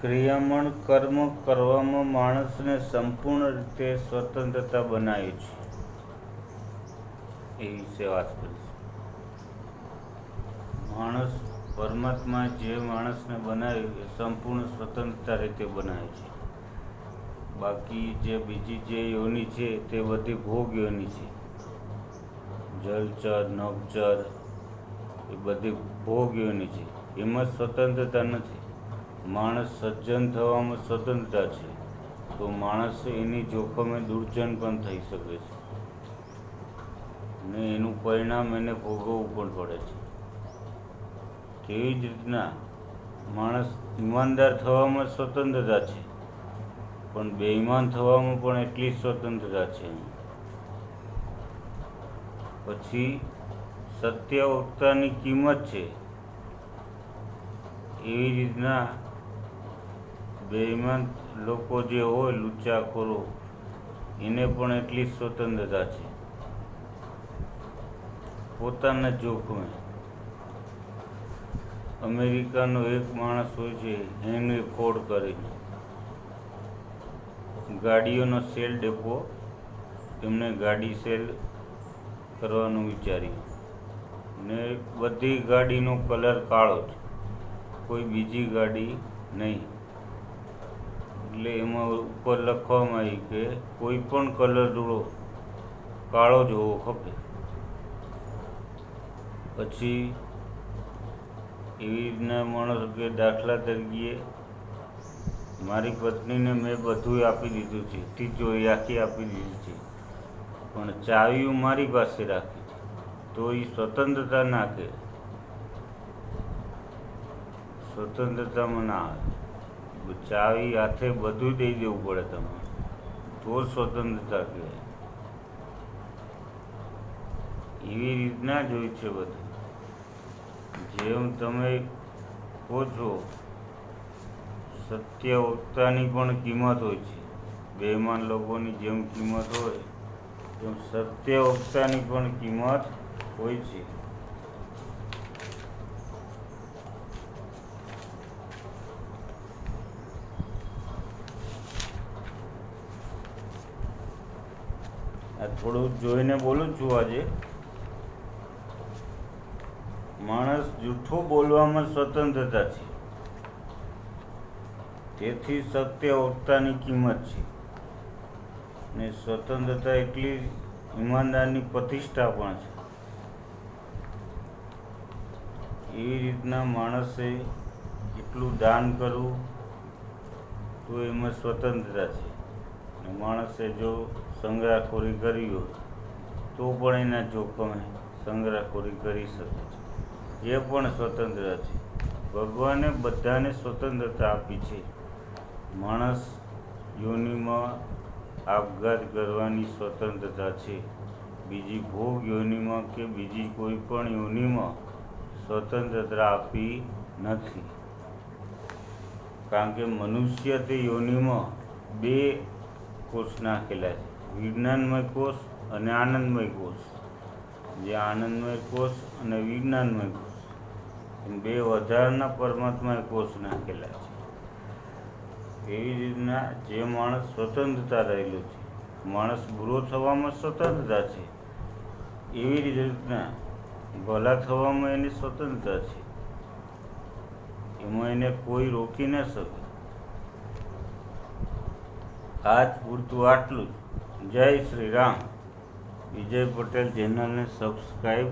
ક્રિયામણ કર્મ કરવામાં માણસને સંપૂર્ણ રીતે સ્વતંત્રતા બનાવી છે. એ વિશે વાત કરીશ. માણસ પરમાત્મા જે માણસને બનાવ્યું એ સંપૂર્ણ સ્વતંત્રતા રીતે બનાવે છે. બાકી જે બીજી જે યોની છે તે બધી ભોગ યોની છે. જલચર, નવચર એ બધી ભોગ યોની છે. એમાં સ્વતંત્રતા નથી. માણસ સજ્જન થવામાં સ્વતંત્રતા છે, તો માણસ એની જોખમે દુર્જન પણ થઈ શકે છે. ને એનું પરિણામ એને ભોગવવું પણ પડે છે. તેવી જ રીતના માણસ ઈમાનદાર થવામાં સ્વતંત્રતા છે, પણ બેઈમાન થવામાં પણ એટલી જ સ્વતંત્રતા છે પછી સત્ય વક્તાની કિંમત છે. એવી રીતના બેઈમાન લોકો જે હોય લુચ્ચાખોરો, એને પણ એટલી જ સ્વતંત્રતા છે. પોતાના જોખમે. અમેરિકાનો એક માણસ હોય છે, હેનરી ફોર્ડ કરીને. ગાડીઓનો સેલ ડેપો, એમને ગાડી સેલ કરવાનું વિચાર્યું. ને બધી ગાડીનો કલર કાળો છે, કોઈ બીજી ગાડી નહીં. એટલે એમાં ઉપર લખવામાં આવ્યું કે કોઈ પણ કલર જોડો કાળો જ હોવો ખપે. પછી એવી રીતના માણસ કે દાખલા તરીકે મારી પત્નીને મેં બધું આપી દીધું છે તિજોરી આખી આપી દીધી છે. પણ ચાવીઓ મારી પાસે રાખી છે, તો એ સ્વતંત્રતા ના કે સ્વતંત્રતામાં ના આવે. ચાવી હાથે બધું દઈ દેવું પડે તમારે. તો સ્વતંત્રતા કહેવાય. એવી રીતના જ હોય છે બધું. જેમ તમે કહો છો સત્ય વક્તાની પણ કિંમત હોય છે. બેમાન લોકોની જેમ કિંમત હોય, તેમ સત્ય વક્તાની પણ કિંમત હોય છે. થોડું જોઈને બોલું છું આજે. માણસ જૂઠું બોલવામાં સ્વતંત્રતા છે. તેથી સત્ય વક્તાની કિંમત છે. ને સ્વતંત્રતા એટલી ઈમાનદારની પ્રતિષ્ઠા પણ છે. એવી રીતના માણસે એટલું દાન કરવું, તો એમાં સ્વતંત્રતા છે. માણસે જો સંગ્રહખોરી કરી હોય, તો પણ એના જોખમે સંગ્રહખોરી કરી શકે છે. એ પણ સ્વતંત્ર છે. ભગવાને બધાને સ્વતંત્રતા આપી છે. માણસ યોનિમાં આપઘાત કરવાની સ્વતંત્રતા છે. બીજી ભોગ યોનિમાં કે બીજી કોઈ પણ યોનિમાં સ્વતંત્રતા આપી નથી. કારણ કે મનુષ્ય તે યોનિમાં બે કોષ નાખેલા છે વિજ્ઞાનમય કોષ અને આનંદમય કોષ. જે આનંદમય કોષ અને વિજ્ઞાનમય કોષ. બે વધારાના પરમાત્મા કોષ નાખેલા છે. એવી રીતના જે માણસ સ્વતંત્રતા રહેલું છે, માણસ બુરો થવામાં સ્વતંત્રતા છે, એવી રીતના ભલા થવામાં એની સ્વતંત્રતા છે. એમાં એને કોઈ રોકી ન શકે. આજ પૂરતું આટલું જય શ્રી રામ. વિજય પટેલ ચેનલને સબસ્ક્રાઈબ